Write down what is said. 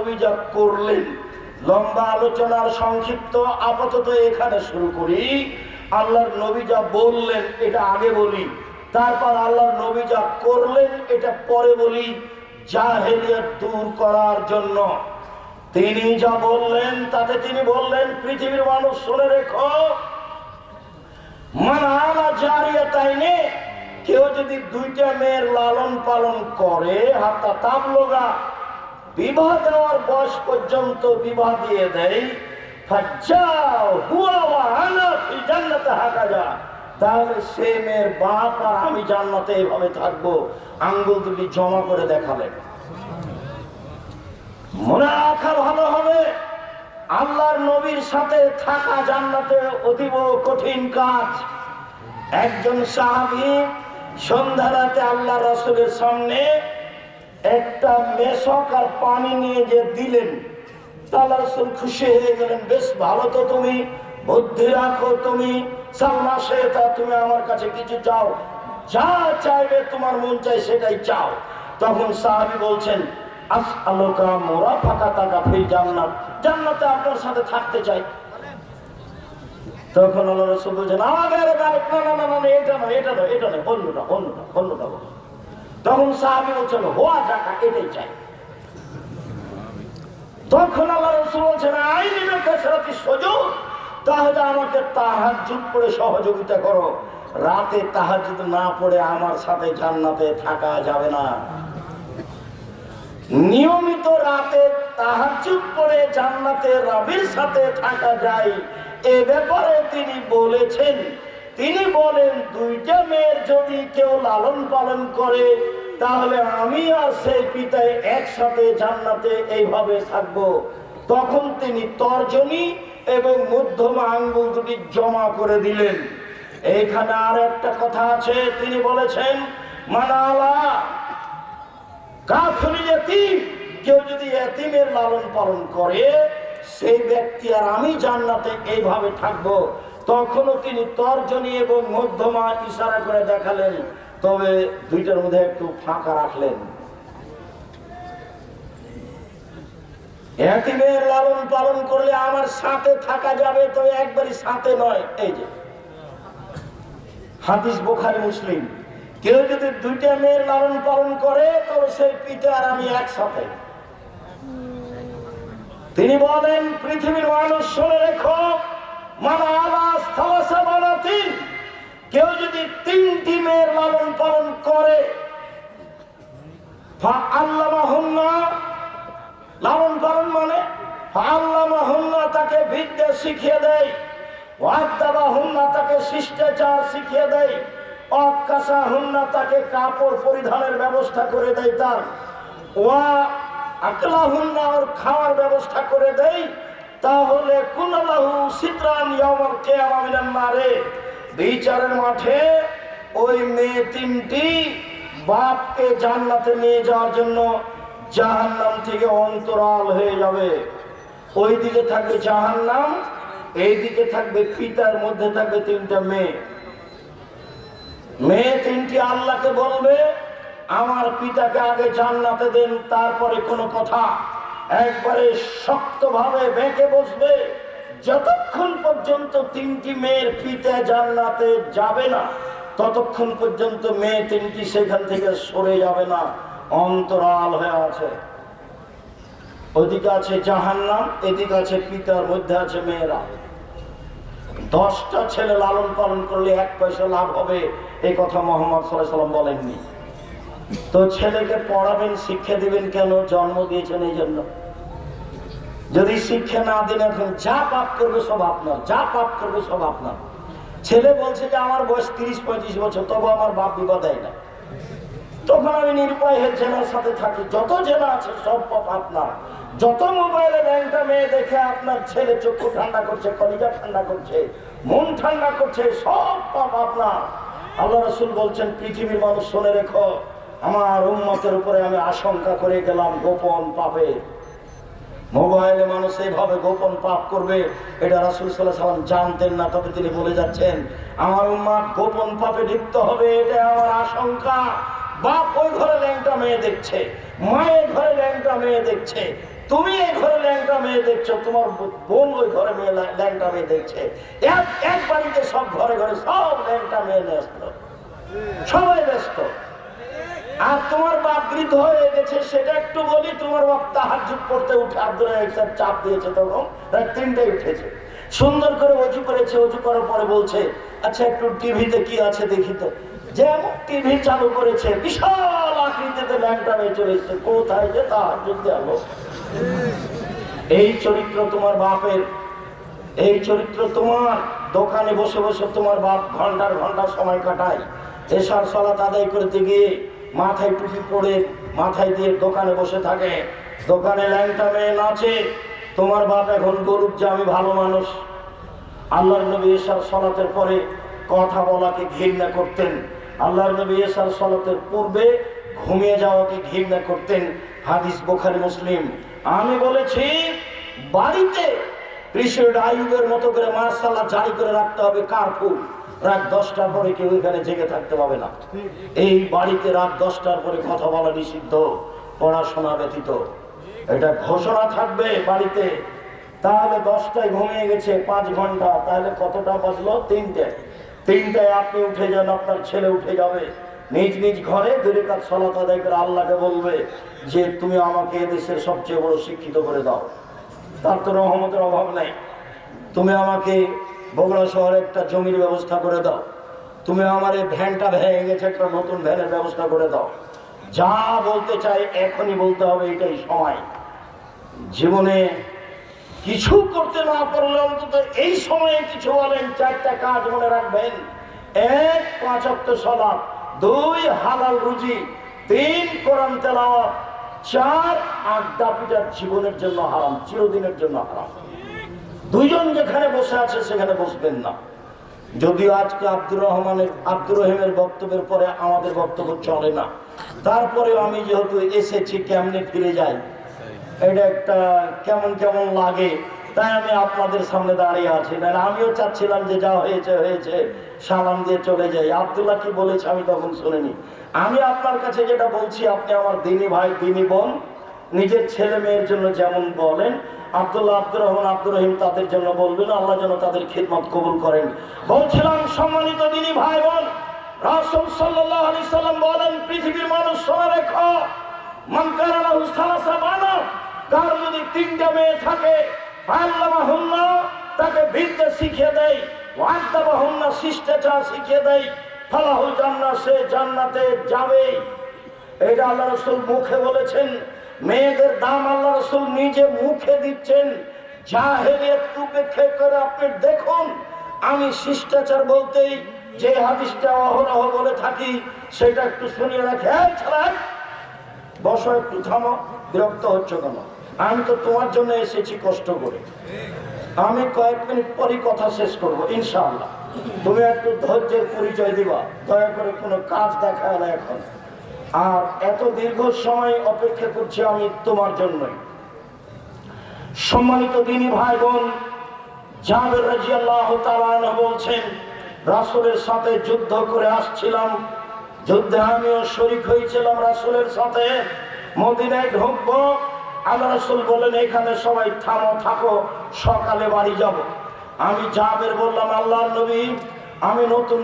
অভিযোগ করলেন। লম্বা আলোচনার সংক্ষিপ্ত আপাতত এখানে শুরু করি। আল্লাহর নবী যা বললেন এটা আগে বলি। তারপর আল্লাহর নবী যা করলেন এটা পরে বলি। দূর করার জন্য। তিনি যা বললেন, তাতে তিনি বললেন, পৃথিবীর মানুষ শুনে রেখো। মানালা জারিয়া তাইনে কেউ যদি দুইটা মেয়ের লালন পালন করে হাতা তাবলোগা বিবাহ দেওয়ার বয়স পর্যন্ত বিবাহ দিয়ে দেয়। তাহলে সে মেয়ের বাপ আর আমি জান্নাতে এইভাবে থাকব। আঙ্গুল দুটি জমা করে দেখালেন মনে রাখা ভালো হবে। আল্লাহর নবীর সাথে থাকা জান্নাতে অতীব কঠিন কাজ। একজন সাহাবি সন্ধ্যা রাতে আল্লাহ রসুলের সামনে একটা মেশক আর পানি নিয়ে যে দিলেন তাল্লা রসুল খুশি হয়ে গেলেন বেশ ভালো তো তুমি বুদ্ধি রাখো তুমি সালমা শেখা তুমি আমার কাছে কিছু চাও যা চাইবে তোমার মন চাই সেটাই চাও। তখন সাহাবি বলছেন আস আলোকা মোরা ফাঁকা টাকা ফির জান্নাত জান্নাতে আপনার সাথে থাকতে চাই। তখন আল্লাহ রসুল বলছেন আমাদের না না না না, এটা নয় এটা নয় এটা নয় অন্যটা অন্যটা অন্যটা বলো। তখন সাহাবি বলছেন হোয়া টাকা এটাই চাই। তখন আল্লাহ রসুল বলছেন, আইনি কেসরাতি সুযোগ তাহলে আমাকে তাহাজ্জুদ করে সহযোগিতা করো। রাতে তাহাজ্জুদ না পড়ে আমার সাথে জান্নাতে থাকা যাবে না। নিয়মিত রাতে তাহাজ্জুদ পড়ে জান্নাতে রবির সাথে থাকা যায়। এ ব্যাপারে তিনি বলেছেন তিনি বলেন, দুইটা মেয়ের যদি কেউ লালন পালন করে, তাহলে আমি আর সেই পিতায় একসাথে জান্নাতে এইভাবে থাকব। তখন তিনি তর্জনী এবং মধ্যমা আঙ্গুল দুটি জমা করে দিলেন। এইখানে আর একটা কথা আছে, তিনি বলেছেন, মানালা, কাফরি এতিম কেউ যদি এতিমের লালন পালন করে, সেই ব্যক্তি আর আমি জান্নাতে এইভাবে থাকব। তখনও তিনি তর্জনী এবং মধ্যমা ইশারা করে দেখালেন। তবে দুইটার মধ্যে একটু ফাঁকা রাখলেন। লালন পালন করলে আমার সাথে থাকা যাবে, তবে একবারই সাথে নয়। এই যে। হাদিস বোখারি মুসলিম। কেউ যদি দুইটা মেয়ের লালন পালন করে, তবে সেই পিতা আর আমি একসাথে। তিনি বলেন, পৃথিবীর মানুষ শুনে রেখো কেউ যদি তিনটি মেয়ের লালন পালন করে লালন পালন মানে আল্লামাহুন্না তাকে বিদ্যা শিখিয়ে দেয় হুন্না তাকে শিষ্টাচার শিখিয়ে দেয় অকাশা হুন্না তাকে কাপড় পরিধানের ব্যবস্থা করে দেয় তার, ওয়া আকলা হুন্না ওর খাওয়ার ব্যবস্থা করে দেয় তাহলে নারে, বিচারের মাঠে ওই মেয়ে তিনটি বাপকে জান্নাতে নিয়ে যাওয়ার জন্য জাহান্নাম থেকে অন্তরাল হয়ে যাবে। ওই দিকে থাকবে জাহান্নাম এইদিকে থাকবে পিতার মধ্যে থাকবে তিনটা মেয়ে। মেয়ে তিনটি আল্লাহকে বলবে, আমার পিতাকে আগে জান্নাতে দেন, তারপরে কোনো কথা। একবারে শক্তভাবে বেঁকে বসবে। যতক্ষণ পর্যন্ত তিনটি মেয়ের পিতা জান্নাতে যাবে না, ততক্ষণ পর্যন্ত মেয়ে তিনটি সেখান থেকে সরে যাবে না, অন্তরাল হয়ে আছে। ওদিকে আছে জাহান্নাম, এদিকে আছে পিতার মধ্যে আছে মেয়েরা। দশটা ছেলে লালন পালন করলে এক পয়সা লাভ হবে এই কথা মোহাম্মদ সাল্লাহ সাল্লাম বলেননি। তো ছেলেকে পড়াবেন, শিক্ষা দিবেন কেন? জন্ম দিয়েছেন এই জন্য। যদি শিক্ষা না দিন, এখন যা পাপ করবে সব আপনার, যা পাপ করবে সব আপনার। ছেলে বলছে যে, আমার বয়স তিরিশ, পঁয়ত্রিশ বছর, তবু আমার বাপ বিবাদ দেয় না। তখন আমি নিরুপায় হয়ে জেনার সাথে থাকি। যত জেনা আছে, সব পাপ আপনার। যত মোবাইলে ব্যাংকটা মেয়ে দেখে আপনার ছেলে চক্ষু ঠান্ডা করছে, কলিজা ঠান্ডা করছে, মন ঠান্ডা করছে, সব পাপ আপনার। আল্লাহ রসুল বলছেন, পৃথিবীর মানুষ শুনে রেখো আমার উন্মতের উপরে আমি আশঙ্কা করে গেলাম, গোপন পাপের মোবাইলে মানুষ এইভাবে গোপন পাপ করবে, এটা রাসুল সাল্লাম জানতেন না, তবে তিনি বলে যাচ্ছেন, আমার উম্মাদ গোপন পাপে লিপ্ত হবে, এটা আমার আশঙ্কা। বাপ ওই ঘরে ল্যাংটা মেয়ে দেখছে, মায়ের ঘরে ল্যাংটা মেয়ে দেখছে, তুমি এই ঘরে ল্যাংটা মেয়ে দেখছ, তোমার বোন ওই ঘরে মেয়ে ল্যা- ল্যাংটা মেয়ে দেখছে। এক এক বাড়িতে সব ঘরে ঘরে সব ল্যাংটা মেয়ে ব্যস্ত সবাই ব্যস্ত। আর তোমার বাপ বৃদ্ধ হয়ে গেছে, সেটা একটু বলি, তোমার বাপ যুগ পড়তে উঠে আব্দুল রাজাক চাপ দিয়েছে তখন, রাত তিনটায় উঠেছে। সুন্দর করে অজু করেছে, অজু করার পরে বলছে আচ্ছা একটু টিভিতে কি আছে দেখি তো। যেমন টিভি চালু করেছে, বিশাল আকৃতিতে ল্যাংটা মেয়ে চলে এসছে। কোথায় যে যুদ্ধে আলো এই চরিত্র তোমার বাপের, এই চরিত্র তোমার। দোকানে বসে বসে তোমার বাপ ঘণ্টার ঘণ্টা সময় কাটায়। এসার সলাত আদায় করতে গিয়ে মাথায় টুপি পরে মাথায় দিয়ে দোকানে বসে থাকে। দোকানে ল্যাংটা মেয়ে নাচে, তোমার বাপ এখন বলুক যে আমি ভালো মানুষ। আল্লাহর নবী এসার সলাতের পরে কথা বলাকে ঘৃণা করতেন। আল্লাহর নবী এসার সলাতের পূর্বে ঘুমিয়ে যাওয়াকে ঘৃণা করতেন। হাদিস বোখারি, মুসলিম। আমি বলেছি, বাড়িতে মতো করে মার্শাল্লাহ জারি করে রাখতে হবে কারফু। রাত দশটার পরে কেউ এখানে জেগে থাকতে পাবে না। এই বাড়িতে রাত দশটার পরে কথা বলা নিষিদ্ধ, পড়াশোনা ব্যতীত। এটা ঘোষণা থাকবে বাড়িতে। তাহলে দশটায় ঘুমিয়ে গেছে, পাঁচ ঘণ্টা। তাহলে কতটা বাজলো? তিনটে। তিনটায় আপনি উঠে যান, আপনার ছেলে উঠে যাবে। নিজ নিজ ঘরে দূরে কাজ সলাত আদায় করে আল্লাহকে বলবে যে, তুমি আমাকে এদেশের সবচেয়ে বড় শিক্ষিত করে দাও। তার তো রহমতের অভাব নেই। তুমি আমাকে বগুড়া শহরে একটা জমির ব্যবস্থা করে দাও। তুমি আমার এই ভ্যানটা ভেঙে গেছে, একটা নতুন ভ্যানের ব্যবস্থা করে দাও। যা বলতে চাই এখনই বলতে হবে, এটাই সময়। জীবনে কিছু করতে না পারলে অন্তত এই সময়ে কিছু বলেন, চারটা কাজ মনে রাখবেন। এক, পাঁচ সলাপ দুই, হালাল রুজি, তিন, কোরআন তেলাওয়াত, চার, আড্ডা পিটার জীবনের জন্য হারাম, চিরদিনের জন্য হারাম। দুইজন যেখানে বসে আছে সেখানে বসবেন না। যদিও আজকে আব্দুর রহমানের, আব্দুর রহিমের বক্তব্যের পরে আমাদের বক্তব্য চলে না। তারপরেও আমি যেহেতু এসেছি, কেমনে ফিরে যাই? এটা একটা কেমন কেমন লাগে? তাই আমি আপনাদের সামনে দাঁড়িয়ে আছি। না আমিও চাচ্ছিলাম যে যা হয়েছে হয়েছে, সালাম দিয়ে চলে যাই। আবদুল্লাহ কি বলেছে আমি তখন শুনিনি। আমি আপনার কাছে যেটা বলছি, আপনি আমার দিনী ভাই, দিনী বোন নিজের ছেলে মেয়ের জন্য যেমন বলেন, আব্দুল্লাহ আব্দুর রহমান আব্দুর রহিম তাদের জন্য বলবেন, আল্লাহ যেন তাদের খিদমত কবুল করেন। বলছিলাম সম্মানিত দিনী ভাই বোন রাসুল সাল্লাহ আলি সাল্লাম বলেন, পৃথিবীর মানুষ শোনা রেখো যদি তিনটা মেয়ে থাকে তাকে শিখিয়ে দেয় শিখিয়ে দেয় জান্না সে যাবে। মুখে বলেছেন মেয়েদের দাম আল্লাহ রসুল নিজে মুখে দিচ্ছেন। জাহেলিয়ত উপেক্ষা করে আপনি দেখুন, আমি শিষ্টাচার বলতেই যে হাদিসটা অহরহ বলে থাকি, সেটা একটু শুনিয়ে রাখি। হ্যাঁ ছাড়া বসো, একটু থামো, বিরক্ত হচ্ছে কেন? আমি তো তোমার জন্য এসেছি কষ্ট করে। আমি কয়েক মিনিট পরই কথা শেষ করব, ইনশাআল্লাহ। তুমি একটু ধৈর্যের পরিচয় দিবা, দয়া করে কোনো কাজ দেখায় না এখন। আর এত দীর্ঘ সময় অপেক্ষা করছি আমি তোমার জন্যই। সম্মানিত দিনী ভাই বোন জাবের বলছেন, রাসূলের সাথে যুদ্ধ করে আসছিলাম। যুদ্ধে আমিও শরিক হয়েছিলাম রাসূলের সাথে। মদিনায় ঢুকবো। আল্লাহ রাসুল বলেন এখানে সবাই থামো, থাকো, সকালে বাড়ি যাব। আমি জাবের বললাম আল্লাহ নবী, আমি নতুন